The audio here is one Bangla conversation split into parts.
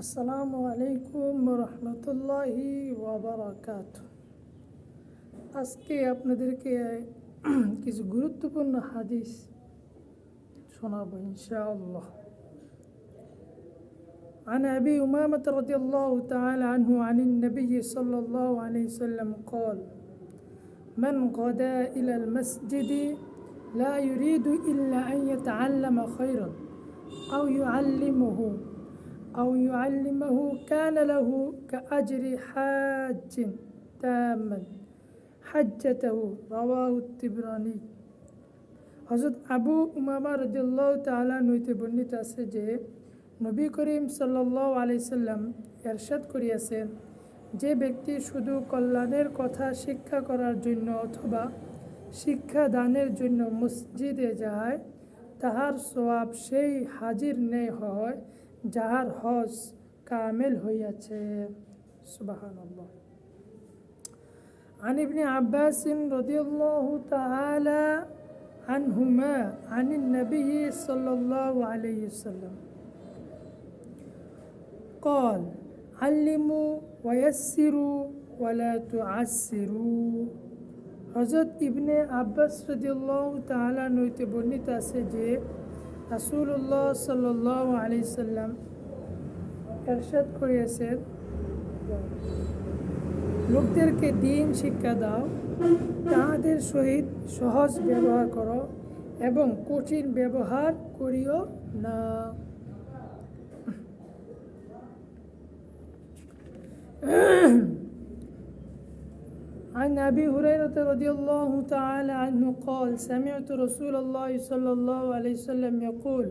আসসালামু আলাইকুম রহমতুল্লাহি ওয়াবারাকাত আজকে আপনাদেরকে কিছু গুরুত্বপূর্ণ হাদিস শোনাবো ইনশাআল্লাহ عن أبي أمامة رضي الله تعالى عنه عن النبي صلى الله عليه وسلم قال من غدا إلى المسجد لا يريد إلا أن يتعلم خيرا أو يعلمه أو يعلمه كان له كأجر حاج تاما حجته رواه التبراني হজরত আবু উমামা রদিল্লাহ তালা নইতে বর্ণিত আছে যে নবী করিম সাল্লাহ আলাইসাল্লাম এরশাদ করিয়াছেন যে ব্যক্তি শুধু কল্যাণের কথা শিক্ষা করার জন্য অথবা শিক্ষা দানের জন্য মসজিদে যায় তাহার সোয়াব সেই হাজির নেই হয় যাহার হজ কামেল হইয়াছে সুবাহান عن ابن عباس رضي الله تعالى عنهما عن النبي صلى الله عليه وسلم قال علموا ويسروا ولا تعسروا হজরত ইবনে আব্বাস রদিয়াল্লাহ তাআলা নইতে বর্ণিত আছে যে রাসূলুল্লাহ সাল্লাল্লাহু আলাইহি সাল্লাম এরশাদ করিয়াছেন লোকদেরকে দিন শিক্ষা দাও, তাহাদের সহিত সহজ ব্যবহার করো এবং কঠিন ব্যবহার করিও না। عن أبي هريرة رضي الله تعالى عنه قال سمعت رسول الله صلى الله عليه وسلم يقول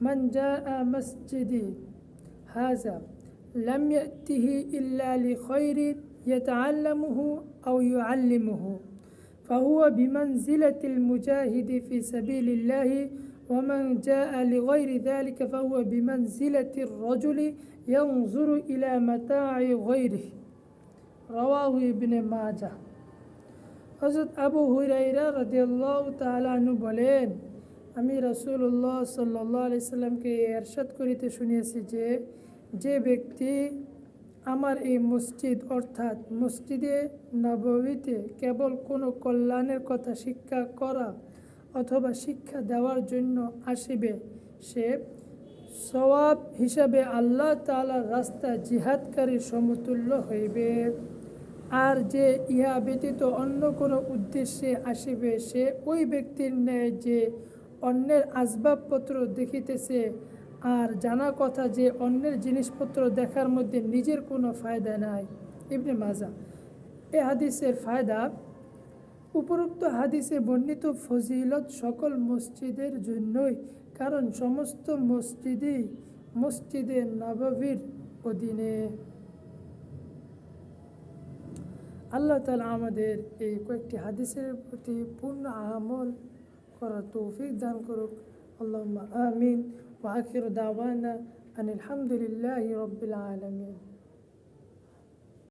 من جاء مسجدي هذا لم يأته إلا لخير يتعلمه أو يعلمه فهو بمنزلة المجاهد في سبيل الله ومن جاء لغير ذلك فهو بمنزلة الرجل ينظر إلى متاع غيره. রওয়াহু ইবনে মাজা। হজরত আবু হুরাইরা রদিয়াল্লাহ তালানু বলেন, আমি রসুল্লাহ সাল্লাহ আলি সাল্লামকে এরশাদ করিতে শুনিয়েছি যে যে ব্যক্তি আমার এই মসজিদ অর্থাৎ মসজিদে নবমীতে কেবল কোনো কল্যাণের কথা শিক্ষা করা অথবা শিক্ষা দেওয়ার জন্য আসিবে, সে সওয়াব হিসাবে আল্লাহ তালার রাস্তা জিহাদকারী সমতুল্য হইবে। আর যে ইহা ব্যতীত অন্য কোনো উদ্দেশ্যে আসিবে, সে ওই ব্যক্তির ন্যায় যে অন্যের আসবাবপত্র দেখিতেছে আর জানা কথা যে অন্যের জিনিসপত্র দেখার মধ্যে নিজের কোনো ফায়দা নাই। ইবনে মাজা, এ হাদিসের ফায়দা, উপরোক্ত হাদিসে বর্ণিত ফজিলত সকল মসজিদের জন্যই কারণ সমস্ত মসজিদই মসজিদে নববীর অধীনে। আল্লাহ তালা আমাদের এই কয়েকটি হাদিসের প্রতি পূর্ণ আমল করার তৌফিক দান করুক। আল্লাহ আমিন। ওয়াকির দাওয়ানা আনিল আলহামদুলিল্লাহ রবিল আলমিন।